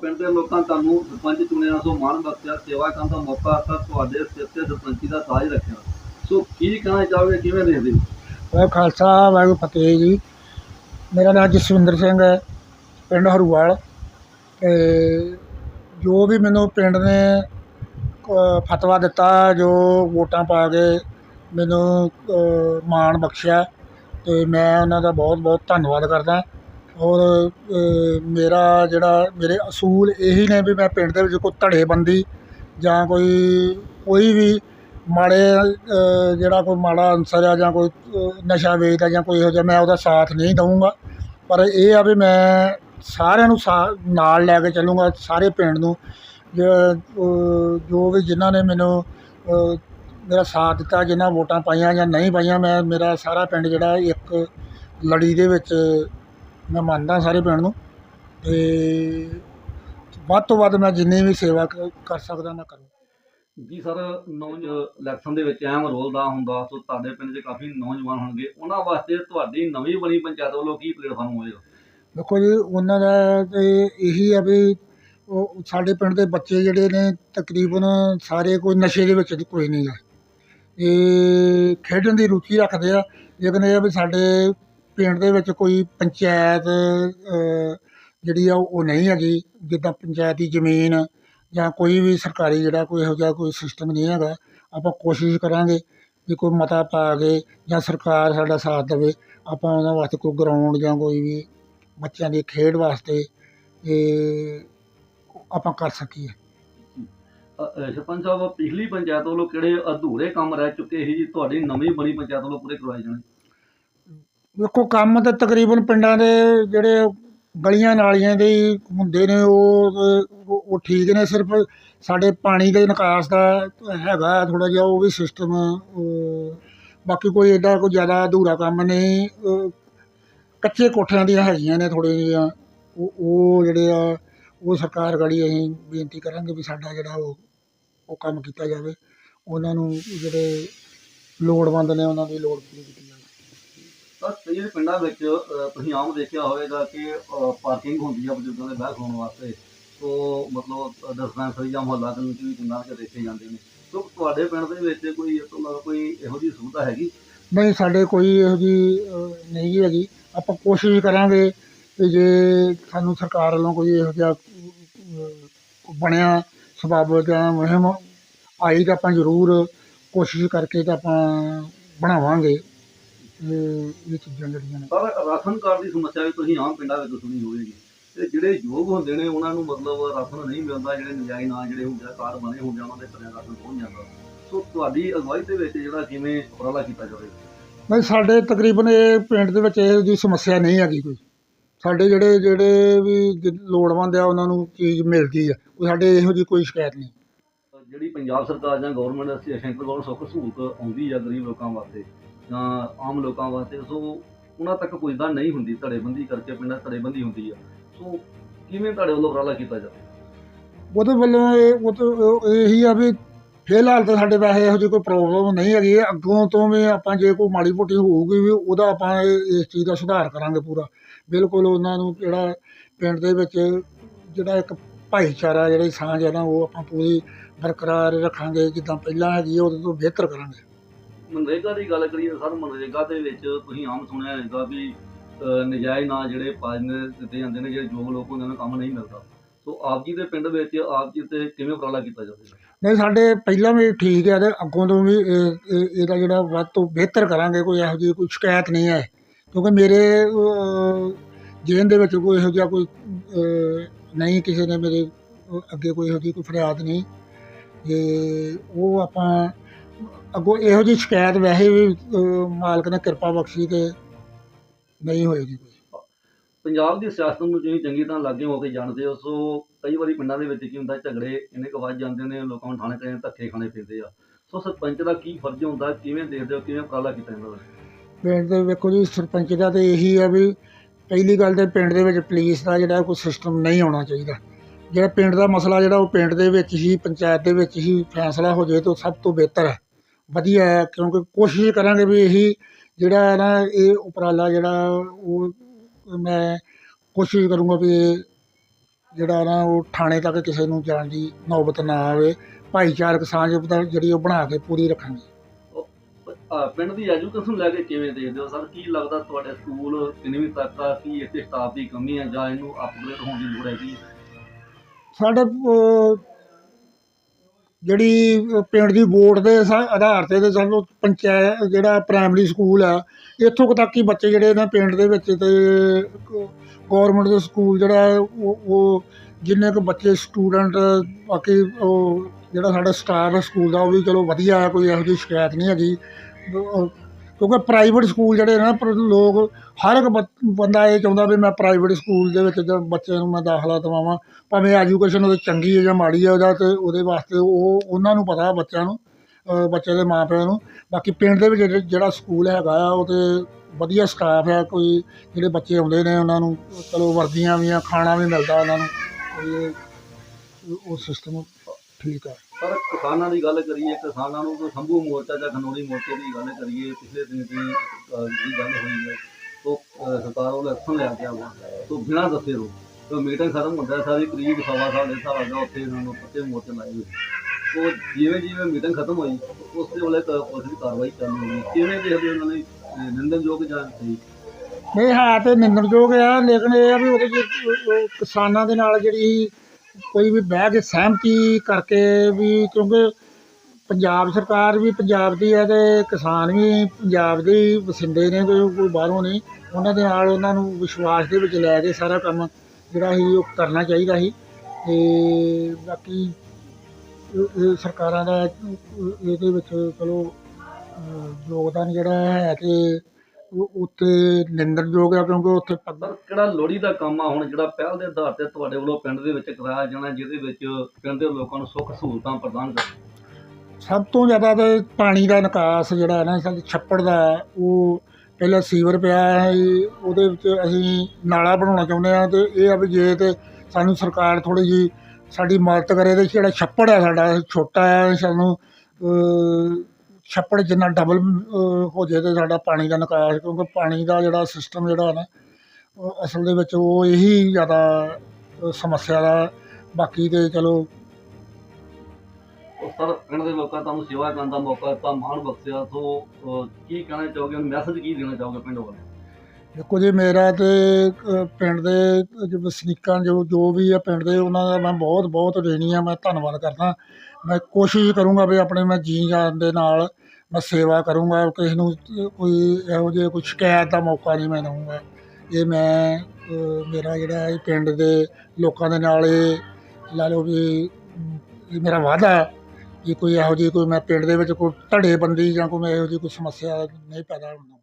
ਪਿੰਡ ਦੇ ਲੋਕਾਂ ਤੁਹਾਨੂੰ ਸਰਪੰਚ ਚੁਣਿਆ, ਸੋ ਮਾਣ ਬਖਸ਼ਿਆ, ਸੇਵਾ ਕਰਨ ਦਾ ਮੌਕਾ ਦਿੱਤਾ, ਤੁਹਾਡੇ ਸਿਰ ਤੇ ਸਰਪੰਚੀ ਦਾ ਤਾਜ ਰੱਖਿਆ। ਸੋ ਕੀ ਕਹਿਣਾ ਚਾਹੋਗੇ, ਕਿਵੇਂ ਦੇਖਦੇ ਹੋ? ਵਾਹਿਗੁਰੂ ਖਾਲਸਾ, ਵਾਹਿਗੁਰੂ ਫਤਿਹ ਜੀ। ਮੇਰਾ ਨਾਮ ਜਸਵਿੰਦਰ ਸਿੰਘ ਹੈ, ਪਿੰਡ ਹਰੂਵਾਲ। ਤੇ ਜੋ ਵੀ ਮੈਨੂੰ ਪਿੰਡ ਨੇ ਫਤਵਾ ਦਿੱਤਾ, ਜੋ ਵੋਟਾਂ ਪਾ ਕੇ ਮੈਨੂੰ ਮਾਣ ਬਖਸ਼ਿਆ ਅਤੇ ਮੈਂ ਉਹਨਾਂ ਦਾ ਬਹੁਤ ਬਹੁਤ ਧੰਨਵਾਦ ਕਰਦਾ। ਔਰ ਮੇਰਾ ਜਿਹੜਾ, ਮੇਰੇ ਅਸੂਲ ਇਹੀ ਨੇ ਵੀ ਮੈਂ ਪਿੰਡ ਦੇ ਵਿੱਚ ਕੋਈ ਧੜੇਬੰਦੀ ਜਾਂ ਕੋਈ ਕੋਈ ਵੀ ਮਾੜੇ ਜਿਹੜਾ ਕੋਈ ਮਾੜਾ ਅਨਸਰ ਆ ਜਾਂ ਕੋਈ ਨਸ਼ਾ ਵੇਚਦਾ ਜਾਂ ਕੋਈ ਇਹੋ ਜਿਹਾ, ਮੈਂ ਉਹਦਾ ਸਾਥ ਨਹੀਂ ਦਊਂਗਾ। ਪਰ ਇਹ ਆ ਵੀ ਮੈਂ ਸਾਰਿਆਂ ਨੂੰ ਸਾ, ਨਾਲ ਲੈ ਕੇ ਚੱਲੂੰਗਾ, ਸਾਰੇ ਪਿੰਡ ਨੂੰ। ਜੋ ਵੀ ਜਿਨ੍ਹਾਂ ਨੇ ਮੈਨੂੰ ਮੇਰਾ ਸਾਥ ਦਿੱਤਾ ਜਿਨ੍ਹਾਂ ਵੋਟਾਂ ਪਾਈਆਂ ਜਾਂ ਨਹੀਂ ਪਾਈਆਂ ਮੈਂ ਮੇਰਾ ਸਾਰਾ ਪਿੰਡ ਜਿਹੜਾ ਇੱਕ ਲੜੀ ਦੇ ਵਿੱਚ ਮੈਂ ਮੰਨਦਾ ਸਾਰੇ ਪਿੰਡ ਨੂੰ। ਤੇ ਵੱਧ ਤੋਂ ਵੱਧ ਮੈਂ ਜਿੰਨੀ ਵੀ ਸੇਵਾ ਕ- ਕਰ ਸਕਦਾ ਮੈਂ ਕਰੂੰ। ਜੀ ਸਰ ਨੌ ਇਲੈਕਸ਼ਨ ਦੇ ਵਿੱਚ ਅਹਿਮ ਰੋਲ ਦਾ ਹੁੰਦਾ ਸੋ ਤੁਹਾਡੇ ਪਿੰਡ 'ਚ ਕਾਫੀ ਨੌਜਵਾਨ ਹੋਣਗੇ। ਉਹਨਾਂ ਵਾਸਤੇ ਤੁਹਾਡੀ ਨਵੀਂ ਬਣੀ ਪੰਚਾਇਤ ਵੱਲੋਂ ਕੀ ਪਲੇਟਫਾਰਮ ਹੋਏਗਾ ਦੇਖੋ ਜੀ ਉਹਨਾਂ ਦਾ ਤੇ ਇਹੀ ਆ ਵੀ ਉਹ ਸਾਡੇ ਪਿੰਡ ਦੇ ਬੱਚੇ ਜਿਹੜੇ ਨੇ ਤਕਰੀਬਨ ਸਾਰੇ ਕੋਈ ਨਸ਼ੇ ਦੇ ਵਿੱਚ ਕੋਈ ਨਹੀਂ ਗਾ ਇਹ ਖੇਡਣ ਦੀ ਰੁਚੀ ਰੱਖਦੇ ਆ। ਲੇਕਿਨ ਇਹ ਆ ਵੀ ਸਾਡੇ ਪਿੰਡ ਦੇ ਵਿੱਚ ਕੋਈ ਪੰਚਾਇਤ ਜਿਹੜੀ ਆ ਉਹ ਨਹੀਂ ਹੈਗੀ। ਜਿੱਦਾਂ ਪੰਚਾਇਤੀ ਜ਼ਮੀਨ ਜਾਂ ਕੋਈ ਵੀ ਸਰਕਾਰੀ ਜਿਹੜਾ ਕੋਈ ਇਹੋ ਜਿਹਾ ਕੋਈ ਸਿਸਟਮ ਨਹੀਂ ਹੈਗਾ, ਆਪਾਂ ਕੋਸ਼ਿਸ਼ ਕਰਾਂਗੇ ਵੀ ਕੋਈ ਮਤਾ ਪਾ ਕੇ ਜਾਂ ਸਰਕਾਰ ਸਾਡਾ ਸਾਥ ਦੇਵੇ। ਆਪਾਂ ਉਹਨਾਂ ਵਾਸਤੇ ਕੋਈ ਗਰਾਊਂਡ ਜਾਂ ਕੋਈ ਵੀ ਬੱਚਿਆਂ ਦੀ ਖੇਡ ਵਾਸਤੇ ਇਹ ਆਪਾਂ ਕਰ ਸਕੀਏ। ਸਰਪੰਚ ਸਾਹਿਬ ਪਿਛਲੀ ਪੰਚਾਇਤ ਵੱਲੋਂ ਕਿਹੜੇ ਅਧੂਰੇ ਕੰਮ ਰਹਿ ਚੁੱਕੇ ਸੀ ਜੀ? ਤੁਹਾਡੀ ਨਵੀਂ ਬਣੀ ਪੰਚਾਇਤ ਵੱਲੋਂ ਪੂਰੇ ਕਰਵਾਏ ਜਾਣ। ਵੇਖੋ ਕੰਮ ਤਾਂ ਤਕਰੀਬਨ ਪਿੰਡਾਂ ਦੇ ਜਿਹੜੇ ਗਲੀਆਂ ਨਾਲੀਆਂ ਦੇ ਹੀ ਹੁੰਦੇ ਨੇ, ਉਹ ਉਹ ਠੀਕ ਨੇ। ਸਿਰਫ ਸਾਡੇ ਪਾਣੀ ਦੇ ਨਿਕਾਸ ਦਾ ਹੈਗਾ ਥੋੜਾ ਜਿਹਾ, ਉਹ ਵੀ ਸਿਸਟਮ ਬਾਕੀ ਕੋਈ ਐਡਾ ਕੋਈ ਜ਼ਿਆਦਾ ਅਧੂਰਾ ਕੰਮ ਨਹੀਂ। ਕੱਚੇ ਕੋਠਿਆਂ ਦੀਆਂ ਹੈਗੀਆਂ ਨੇ ਥੋੜ੍ਹੀਆਂ ਜਿਹੀਆਂ। ਉਹ ਉਹ ਜਿਹੜੇ ਆ, ਉਹ ਸਰਕਾਰ ਗੜੀ ਅਸੀਂ ਬੇਨਤੀ ਕਰਾਂਗੇ ਵੀ ਸਾਡਾ ਜਿਹੜਾ ਉਹ ਉਹ ਕੰਮ ਕੀਤਾ ਜਾਵੇ। ਉਹਨਾਂ ਨੂੰ ਜਿਹੜੇ ਲੋੜਵੰਦ ਨੇ ਉਹਨਾਂ ਦੀ ਲੋੜ ਪੂਰੀ ਕੀਤੀ ਜਾਵੇ। ਤਾਂ ਜਿਹੜੇ ਪਿੰਡਾਂ ਵਿੱਚ ਤੁਸੀਂ ਆਮ ਦੇਖਿਆ ਹੋਵੇਗਾ ਕਿ ਪਾਰਕਿੰਗ ਹੁੰਦੀ ਆ ਬਜ਼ੁਰਗਾਂ ਦੇ ਬਹਿ ਖਲੋਣ ਵਾਸਤੇ। ਸੋ ਮਤਲਬ ਫਰੀ ਜਾਂ ਮੁਹੱਲਾ ਦੇ ਵਿੱਚ ਵੀ ਪਿੰਡਾਂ 'ਚ ਦੇਖੇ ਜਾਂਦੇ ਨੇ। ਸੋ ਤੁਹਾਡੇ ਪਿੰਡ ਦੇ ਵਿੱਚ ਕੋਈ ਇਸ ਤੋਂ ਇਲਾਵਾ ਕੋਈ ਇਹੋ ਜਿਹੀ ਸੁਵਿਧਾ ਹੈਗੀ? ਨਹੀਂ ਸਾਡੇ ਕੋਈ ਇਹੋ ਜਿਹੀ ਅ, ਨਹੀਂ ਹੈਗੀ। ਆਪਾਂ ਕੋਸ਼ਿਸ਼ ਕਰਾਂਗੇ ਕਿ ਜੇ ਸਾਨੂੰ ਸਰਕਾਰ ਵੱਲੋਂ ਕੋਈ ਇਹੋ ਜਿਹਾ ਬਣਿਆ ਜਾਂ ਮੁਹਿੰਮ ਆਈ ਤਾਂ ਆਪਾਂ ਜ਼ਰੂਰ ਕੋਸ਼ਿਸ਼ ਕਰਕੇ ਤਾਂ ਆਪਾਂ ਬਣਾਵਾਂਗੇ ਇਹ ਇਹ ਚੀਜ਼ਾਂ ਜਿਹੜੀਆਂ ਨੇ। ਪਰ ਰਾਸ਼ਨ ਕਾਰਡ ਦੀ ਸਮੱਸਿਆ ਵੀ ਤੁਸੀਂ ਆਮ ਪਿੰਡਾਂ ਵਿੱਚ ਸੁਣੀ ਹੋਵੇਗੀ। ਤੇ ਜਿਹੜੇ ਯੋਗ ਹੁੰਦੇ ਨੇ ਉਹਨਾਂ ਨੂੰ ਮਤਲਬ ਰਾਸ਼ਨ ਨਹੀਂ ਮਿਲਦਾ ਜਿਹੜੇ ਨਜਾਇਜ਼ ਨਾ ਜਿਹੜੇ ਹੁੰਦੇ ਆ ਕਾਰਡ ਬਣੇ ਹੁੰਦੇ ਉਹਨਾਂ ਦੇ ਘਰੇ ਰਾਸ਼ਨ ਪਹੁੰਚ ਜਾਂਦਾ। ਸੋ ਤੁਹਾਡੀ ਅਗਵਾਈ ਦੇ ਵਿੱਚ ਜਿਹੜਾ ਕਿਵੇਂ ਉਪਰਾਲਾ ਕੀਤਾ ਜਾਵੇ? ਨਹੀਂ ਸਾਡੇ ਤਕਰੀਬਨ ਇਹ ਪਿੰਡ ਦੇ ਵਿੱਚ ਇਹੋ ਜਿਹੀ ਸਮੱਸਿਆ ਨਹੀਂ ਹੈਗੀ ਕੋਈ। ਸਾਡੇ ਜਿਹੜੇ ਜਿਹੜੇ ਵੀ ਲੋੜਵੰਦ ਆ ਉਹਨਾਂ ਨੂੰ ਚੀਜ਼ ਮਿਲਦੀ ਆ। ਕੋਈ ਸਾਡੇ ਇਹੋ ਜਿਹੀ ਕੋਈ ਸ਼ਿਕਾਇਤ ਨਹੀਂ। ਜਿਹੜੀ ਪੰਜਾਬ ਸਰਕਾਰ ਜਾਂ ਗਵਰਨਮੈਂਟ ਸੈਂਟਰ ਵੱਲੋਂ ਸੁੱਖ ਸਹੂਲਤ ਆਉਂਦੀ ਆ ਗਰੀਬ ਲੋਕਾਂ ਵਾਸਤੇ ਜਾਂ ਆਮ ਲੋਕਾਂ ਵਾਸਤੇ ਸੋ ਉਹਨਾਂ ਤੱਕ ਪੁੱਜਦਾ ਨਹੀਂ ਹੁੰਦੀ ਧੜੇਬੰਦੀ ਕਰਕੇ ਪਿੰਡਾਂ ਧੜੇਬੰਦੀ ਹੁੰਦੀ ਆ। ਸੋ ਕਿਵੇਂ ਤੁਹਾਡੇ ਵੱਲੋਂ ਉਪਰਾਲਾ ਕੀਤਾ ਜਾਵੇ? ਉਹਦੇ ਵੱਲੋਂ ਇਹ ਉਹ ਤਾਂ ਉਹ ਇਹੀ ਆ ਵੀ ਫਿਲਹਾਲ ਤਾਂ ਸਾਡੇ ਵੈਸੇ ਇਹੋ ਜਿਹੀ ਕੋਈ ਪ੍ਰੋਬਲਮ ਨਹੀਂ ਹੈਗੀ। ਅੱਗੋਂ ਤੋਂ ਵੀ ਆਪਾਂ ਜੇ ਕੋਈ ਮਾੜੀ ਮੋਟੀ ਹੋਊਗੀ ਵੀ ਉਹਦਾ ਆਪਾਂ ਇਹ- ਇਸ ਚੀਜ਼ ਦਾ ਸੁਧਾਰ ਕਰਾਂਗੇ ਪੂਰਾ। ਬਿਲਕੁਲ ਉਹਨਾਂ ਨੂੰ ਜਿਹੜਾ ਪਿੰਡ ਦੇ ਵਿੱਚ ਜਿਹੜਾ ਇੱਕ ਭਾਈਚਾਰਾ ਜਿਹੜੀ ਸਾਂਝ ਹੈ ਨਾ ਉਹ ਆਪਾਂ ਪੂਰੀ ਬਰਕਰਾਰ ਰੱਖਾਂਗੇ। ਜਿੱਦਾਂ ਪਹਿਲਾਂ ਹੈਗੀ ਹੈ, ਉਹਦੇ ਤੋਂ ਬਿਹਤਰ ਕਰਾਂਗੇ। ਮਨਰੇਗਾ ਦੀ ਗੱਲ ਕਰੀਏ ਸਰ ਮਨਰੇਗਾ ਦੇ ਵਿੱਚ ਤੁਸੀਂ ਆਮ ਸੁਣਿਆ ਹੋਵੇਗਾ ਵੀ ਨਜਾਇਜ਼ ਨਾ ਜਿਹੜੇ ਪਾਜਨੇ ਦਿੱਤੇ ਜਾਂਦੇ ਨੇ ਜਿਹੜੇ ਯੋਗ ਲੋਕ ਉਹਨਾਂ ਨੂੰ ਕੰਮ ਨਹੀਂ ਮਿਲਦਾ। ਸੋ ਆਪ ਜੀ ਦੇ ਪਿੰਡ ਵਿੱਚ ਆਪ ਜੀ ਤੇ ਕਿਵੇਂ ਉਪਰਾਲਾ ਕੀਤਾ ਜਾਵੇਗਾ ਨਹੀਂ ਸਾਡੇ ਪਹਿਲਾਂ ਵੀ ਠੀਕ ਹੈ ਤੇ ਅੱਗੋਂ ਤੋਂ ਵੀ ਇਹ- ਇਹ- ਇਹਦਾ ਜਿਹੜਾ ਵੱਧ ਤੋਂ ਬਿਹਤਰ ਕਰਾਂਗੇ ਕੋਈ ਇਹੋ ਜਿਹੀ ਕੋਈ ਸ਼ਿਕਾਇਤ ਨਹੀਂ ਹੈ। ਕਿਉਂਕਿ ਮੇਰੇ ਜੇਲ੍ਹ ਦੇ ਵਿੱਚ ਕੋਈ ਇਹੋ ਜਿਹਾ ਕੋਈ ਅਹ, ਨਹੀਂ ਕਿਸੇ ਨੇ ਮੇਰੇ ਅਹ, ਅੱਗੇ ਕੋਈ ਇਹੋ ਜਿਹੀ ਕੋਈ ਫਰਿਆਦ ਨਹੀਂ। ਤੇ ਉਹ ਆਪਾਂ ਅੱਗੋਂ ਇਹੋ ਜਿਹੀ ਸ਼ਿਕਾਇਤ ਵੈਸੇ ਵੀ ਅਹ, ਮਾਲਕ ਨੇ ਕਿਰਪਾ ਬਖਸ਼ੀ ਤੇ ਨਹੀਂ ਹੋਏਗੀ ਕੋਈ। ਪੰਜਾਬ ਦੀ ਸਿਆਸਤ ਨੂੰ ਤੁਸੀਂ ਚੰਗੀ ਤਰ੍ਹਾਂ ਲਾਗੇ ਹੋ ਕੇ ਜਾਣਦੇ ਹੋ, ਸੋ ਕਈ ਵਾਰੀ ਪਿੰਡਾਂ ਦੇ ਵਿੱਚ ਕੀ ਹੁੰਦਾ, ਝਗੜੇ ਇੰਨੇ ਕੁ ਵੱਜ ਜਾਂਦੇ ਨੇ, ਲੋਕਾਂ ਨੂੰ ਠਾਣੇ ਕਰੇ ਧੱਕੇ ਖਾਣੇ ਪੈਂਦੇ ਆ। ਸੋ ਸਰਪੰਚ ਦਾ ਕੀ ਫਰਜ਼ ਹੁੰਦਾ, ਕਿਵੇਂ ਦੇਖਦੇ ਹੋ, ਕਿਵੇਂ ਉਪਰਾਲਾ ਕੀਤਾ ਜਾਂਦਾ? ਪਿੰਡ ਦੇ ਵੇਖੋ ਜੀ, ਸਰਪੰਚ ਦਾ ਤੇ ਇਹੀ ਆ ਵੀ ਪਹਿਲੀ ਗੱਲ ਤੇ ਪਿੰਡ ਦੇ ਵਿੱਚ ਪੁਲਿਸ ਦਾ ਜਿਹੜਾ ਕੋਈ ਸਿਸਟਮ ਨਹੀਂ ਆਉਣਾ ਚਾਹੀਦਾ। ਜਿਹੜਾ ਪਿੰਡ ਦਾ ਮਸਲਾ ਜਿਹੜਾ, ਉਹ ਪਿੰਡ ਦੇ ਵਿੱਚ ਹੀ, ਪੰਚਾਇਤ ਦੇ ਵਿੱਚ ਹੀ ਫੈਸਲਾ ਹੋ ਜਾਏ ਤਾਂ ਸਭ ਤੋਂ ਬਿਹਤਰ ਹੈ। ਵਧੀਆ ਹੈ, ਕਿਉਂਕਿ ਕੋਸ਼ਿਸ਼ ਕਰਾਂਗੇ ਵੀ ਇਹੀ ਜਿਹੜਾ ਹੈ ਨਾ, ਇਹ ਉਪਰਾਲਾ ਜਿਹੜਾ ਉਹ ਮੈਂ ਕੋਸ਼ਿਸ਼ ਕਰੂੰਗਾ ਵੀ ਜਿਹੜਾ ਨਾ ਉਹ ਥਾਣੇ ਤੱਕ ਕਿਸੇ ਨੂੰ ਜਾਣ ਦੀ ਨੌਬਤ ਨਾ ਆਵੇ। ਭਾਈਚਾਰਕ ਸਾਂਝ ਜਿਹੜੀ ਉਹ ਬਣਾ ਕੇ ਪੂਰੀ ਰੱਖਾਂਗੇ। ਪਿੰਡ ਦੀ ਐਜੂਕੇਸ਼ਨ ਲੈ ਕੇ ਕਿਵੇਂ ਦੇਖਦੇ ਹੋ? ਸਰ ਕੀ ਲੱਗਦਾ ਤੁਹਾਡੇ ਸਕੂਲ ਕਿੰਨਵੀਂ ਤੱਕ ਆ? ਕੀ ਇੱਥੇ ਸਟਾਫ ਦੀ ਕਮੀ ਹੈ ਜਾਂ ਇਹਨੂੰ ਅਪਗ੍ਰੇਡ ਹੋਣ ਦੀ ਲੋੜ ਹੈਗੀ ਸਾਡੇ ਜਿਹੜੀ ਪਿੰਡ ਦੀ ਵੋਟ ਦੇ ਆਧਾਰ ਤੇ ਤੇ ਸਾਨੂੰ ਪੰਚਾਇਤ ਜਿਹੜਾ ਪ੍ਰਾਇਮਰੀ ਸਕੂਲ ਆ, ਇੱਥੋਂ ਕੁ ਤੱਕ ਹੀ ਬੱਚੇ ਜਿਹੜੇ ਨੇ ਪਿੰਡ ਦੇ ਵਿੱਚ ਤੇ ਗੌਰਮੈਂਟ ਦੇ ਸਕੂਲ ਜਿਹੜਾ ਉਹ ਉਹ ਜਿੰਨੇ ਕੁ ਬੱਚੇ ਸਟੂਡੈਂਟ, ਬਾਕੀ ਉਹ ਜਿਹੜਾ ਸਾਡਾ ਸਟਾਫ ਹੈ ਸਕੂਲ ਦਾ, ਉਹ ਵੀ ਚਲੋ ਵਧੀਆ ਹੈ, ਕੋਈ ਇਹੋ ਜਿਹੀ ਸ਼ਿਕਾਇਤ ਨਹੀਂ ਹੈਗੀ। ਕਿਉਂਕਿ ਪ੍ਰਾਈਵੇਟ ਸਕੂਲ ਜਿਹੜੇ ਨੇ ਨਾ, ਪਰ ਲੋਕ ਹਰ ਇੱਕ ਬ, ਬੰਦਾ ਇਹ ਚਾਹੁੰਦਾ ਵੀ ਮੈਂ ਪ੍ਰਾਈਵੇਟ ਸਕੂਲ ਦੇ ਵਿੱਚ ਜਦ ਬੱਚੇ ਨੂੰ ਮੈਂ ਦਾਖਲਾ ਦਵਾਵਾਂ, ਭਾਵੇਂ ਐਜੂਕੇਸ਼ਨ ਉਹਦੀ ਚੰਗੀ ਹੈ ਜਾਂ ਮਾੜੀ ਹੈ ਉਹਦਾ ਤੇ ਉਹਦੇ ਵਾਸਤੇ ਉਹ, ਉਹਨਾਂ ਨੂੰ ਪਤਾ ਬੱਚਿਆਂ ਨੂੰ, ਅਹ ਬੱਚੇ ਦੇ ਮਾਪਿਆਂ ਨੂੰ। ਬਾਕੀ ਪਿੰਡ ਦੇ ਵਿੱਚ ਜਿਹੜੇ- ਜਿਹੜਾ ਸਕੂਲ ਹੈਗਾ ਆ, ਉਹ ਤੇ ਵਧੀਆ ਸਟਾਫ ਹੈ, ਕੋਈ ਜਿਹੜੇ ਬੱਚੇ ਆਉਂਦੇ ਨੇ ਉਹਨਾਂ ਨੂੰ, ਚਲੋ ਵਰਦੀਆਂ ਵੀ ਆ, ਖਾਣਾ ਵੀ ਮਿਲਦਾ ਉਹਨਾਂ ਨੂੰ, ਕੋਈ ਉਹ ਸਿਸਟਮ ਠੀਕ ਹੈ ਪਰ ਕਿਸਾਨਾਂ ਦੀ ਗੱਲ ਕਰੀਏ ਕਿਸਾਨਾਂ ਨੂੰ ਕੋਈ ਸੰਭੂ ਮੋਰਚਾ ਜਾਂ ਖਨੌਰੀ ਮੋਰਚੇ ਦੀ ਗੱਲ ਕਰੀਏ ਪਿਛਲੇ ਦਿਨ ਦੀ ਅਹ, ਜਿਹੜੀ ਗੱਲ ਹੋਈ ਹੈ ਉਹ ਅਹ, ਸਰਕਾਰ ਵੱਲੋਂ ਐਕਸ਼ਨ ਲਿਆ ਗਿਆ ਵਾ। ਤੋਂ ਬਿਨਾਂ ਦੱਸੇ ਰੋ ਤੋਂ ਮੀਟਿੰਗ ਖਤਮ ਹੁੰਦਾ ਸਾਰੀ ਕਰੀਬ ਸਵਾ ਸਾਲ ਦੇ ਹਿਸਾਬ ਨਾਲ ਉੱਥੇ ਇਹਨਾਂ ਨੂੰ ਪੱਤੇ ਮੋਰਚੇ ਲਾਏ ਹੋਏ। ਉਹ ਜਿਵੇਂ ਜਿਵੇਂ ਮੀਟਿੰਗ ਖਤਮ ਹੋਈ ਉਸ ਦੇ ਵੇਲੇ ਕ- ਪੁਲਿਸ ਦੀ ਕਾਰਵਾਈ ਕਰਨੀ ਹੋਈ ਕਿਵੇਂ ਦੇਖਦੇ ਹੋ ਉਹਨਾਂ ਨੇ ਅਹ, ਨਿੰਦਣਯੋਗ ਜਾਂ ਸਹੀ ਨਹੀਂ ਹੈ ਤੇ ਨਿੰਦਣਯੋਗ ਆ ਲੇਕਿਨ ਇਹ ਆ ਵੀ ਉਹਦੇ 'ਚ ਉਹ- ਉਹ ਕਿਸਾਨਾਂ ਦੇ ਨਾਲ ਜਿਹੜੀ ਕੋਈ ਵੀ ਬਹਿ ਕੇ ਸਹਿਮਤੀ ਕਰਕੇ ਵੀ ਕਿਉਂਕਿ ਪੰਜਾਬ ਸਰਕਾਰ ਵੀ ਪੰਜਾਬ ਦੀ ਹੈ ਅਤੇ ਕਿਸਾਨ ਵੀ ਪੰਜਾਬ ਦੇ ਹੀ ਵਸਿੰਦੇ ਨੇ ਕੋਈ ਕੋਈ ਬਾਹਰੋਂ ਨਹੀਂ। ਉਹਨਾਂ ਦੇ ਨਾਲ ਉਹਨਾਂ ਨੂੰ ਵਿਸ਼ਵਾਸ ਦੇ ਵਿੱਚ ਲੈ ਕੇ ਸਾਰਾ ਕੰਮ ਜਿਹੜਾ ਸੀ ਉਹ ਕਰਨਾ ਚਾਹੀਦਾ ਸੀ। ਅਤੇ ਬਾਕੀ ਸਰਕਾਰਾਂ ਦਾ ਇਹਦੇ ਵਿੱਚ ਚਲੋ ਯੋਗਦਾਨ ਜਿਹੜਾ ਹੈ ਕਿ ਉਹ ਉੱਤੇ ਨਿੰਦਣਯੋਗ ਆ ਕਿਉਂਕਿ ਉੱਥੇ ਪੱਗ ਸਰ ਕਿਹੜਾ ਲੋੜੀ ਦਾ ਕੰਮ ਆ ਹੁਣ ਜਿਹੜਾ ਪਹਿਲ ਦੇ ਆਧਾਰ ਤੇ ਤੁਹਾਡੇ ਵੱਲੋਂ ਪਿੰਡ ਦੇ ਵਿੱਚ ਕਰਾਇਆ ਜਾਣਾ ਜਿਹਦੇ ਵਿੱਚ ਪਿੰਡ ਦੇ ਲੋਕਾਂ ਨੂੰ ਸੁੱਖ ਸਹੂਲਤਾਂ ਪ੍ਰਦਾਨ ਕਰ ਸਭ ਤੋਂ ਜ਼ਿਆਦਾ ਤਾਂ ਪਾਣੀ ਦਾ ਨਿਕਾਸ ਜਿਹੜਾ ਹੈ ਨਾ ਸਾਡੇ ਛੱਪੜ ਦਾ ਉਹ ਪਹਿਲਾਂ ਸੀਵਰ ਪਿਆ ਹੈ ਜੀ, ਉਹਦੇ ਵਿੱਚ ਅਸੀਂ ਨਾਲਾ ਬਣਾਉਣਾ ਚਾਹੁੰਦੇ ਹਾਂ ਤੇ ਇਹ ਆ ਵੀ ਜੇ ਤੇ ਸਾਨੂੰ ਸਰਕਾਰ ਥੋੜੀ ਜੀ ਸਾਡੀ ਮਦਦ ਕਰੇ ਤੇ ਜਿਹੜਾ ਛੱਪੜ ਹੈ ਸਾਡਾ ਛੋਟਾ ਹੈ ਸਾਨੂੰ ਅਹ, ਛੱਪੜ ਜਿੰਨਾ ਡਬਲ ਹੋ ਜੇ ਤੇ ਸਾਡਾ ਪਾਣੀ ਦਾ ਨਿਕਾਸ ਕਿਉਂਕਿ ਪਾਣੀ ਦਾ ਜਿਹੜਾ ਸਿਸਟਮ ਜਿਹੜਾ ਨਾ ਉਹ ਅਸਲ ਦੇ ਵਿੱਚ ਉਹ ਇਹੀ ਜ਼ਿਆਦਾ ਸਮੱਸਿਆ ਦਾ ਬਾਕੀ ਤੇ ਚਲੋ ਸਰ ਪਿੰਡ ਦੇ ਲੋਕਾਂ ਤੁਹਾਨੂੰ ਸੇਵਾ ਕਰਨ ਦਾ ਮੌਕਾ ਦਿੱਤਾ ਮਾਣ ਬਖਸ਼ਿਆ ਸੋ ਕੀ ਕਹਿਣਾ ਚਾਹੋਗੇ ਮੈਸੇਜ ਕੀ ਦੇਣਾ ਚਾਹੋਗੇ ਪਿੰਡ ਵਾਲਿਆਂ ਦੇਖੋ ਜੀ ਮੇਰਾ ਤੇ ਪਿੰਡ ਦੇ ਜੋ ਵਸਨੀਕਾਂ ਜੋ ਜੋ ਵੀ ਆ ਪਿੰਡ ਦੇ ਉਹਨਾਂ ਦਾ ਮੈਂ ਬਹੁਤ ਬਹੁਤ ਰੇਣੀ ਆ ਮੈਂ ਧੰਨਵਾਦ ਕਰਦਾ। ਮੈਂ ਕੋਸ਼ਿਸ਼ ਕਰੂੰਗਾ ਵੀ ਆਪਣੇ ਮੈਂ ਜੀ ਜਾਨ ਦੇ ਨਾਲ ਮੈਂ ਸੇਵਾ ਕਰੂੰਗਾ, ਕਿਸੇ ਨੂੰ ਕੋਈ ਇਹੋ ਜਿਹੇ ਕੋਈ ਸ਼ਿਕਾਇਤ ਦਾ ਮੌਕਾ ਨਹੀਂ ਮੈਂ ਦਊਂਗਾ। ਇਹ ਮੈਂ ਮੇਰਾ ਜਿਹੜਾ ਇਹ ਪਿੰਡ ਦੇ ਲੋਕਾਂ ਦੇ ਨਾਲ ਇਹ ਲਾ ਲਓ ਵੀ ਇਹ ਮੇਰਾ ਵਾਅਦਾ ਹੈ ਕਿ ਕੋਈ ਇਹੋ ਜਿਹੀ ਕੋਈ ਮੈਂ ਪਿੰਡ ਦੇ ਵਿੱਚ ਕੋਈ ਧੜੇਬੰਦੀ ਜਾਂ ਕੋਈ ਮੈਂ ਇਹੋ ਜਿਹੀ ਕੋਈ ਸਮੱਸਿਆ ਨਹੀਂ ਪੈਦਾ ਹੋਣ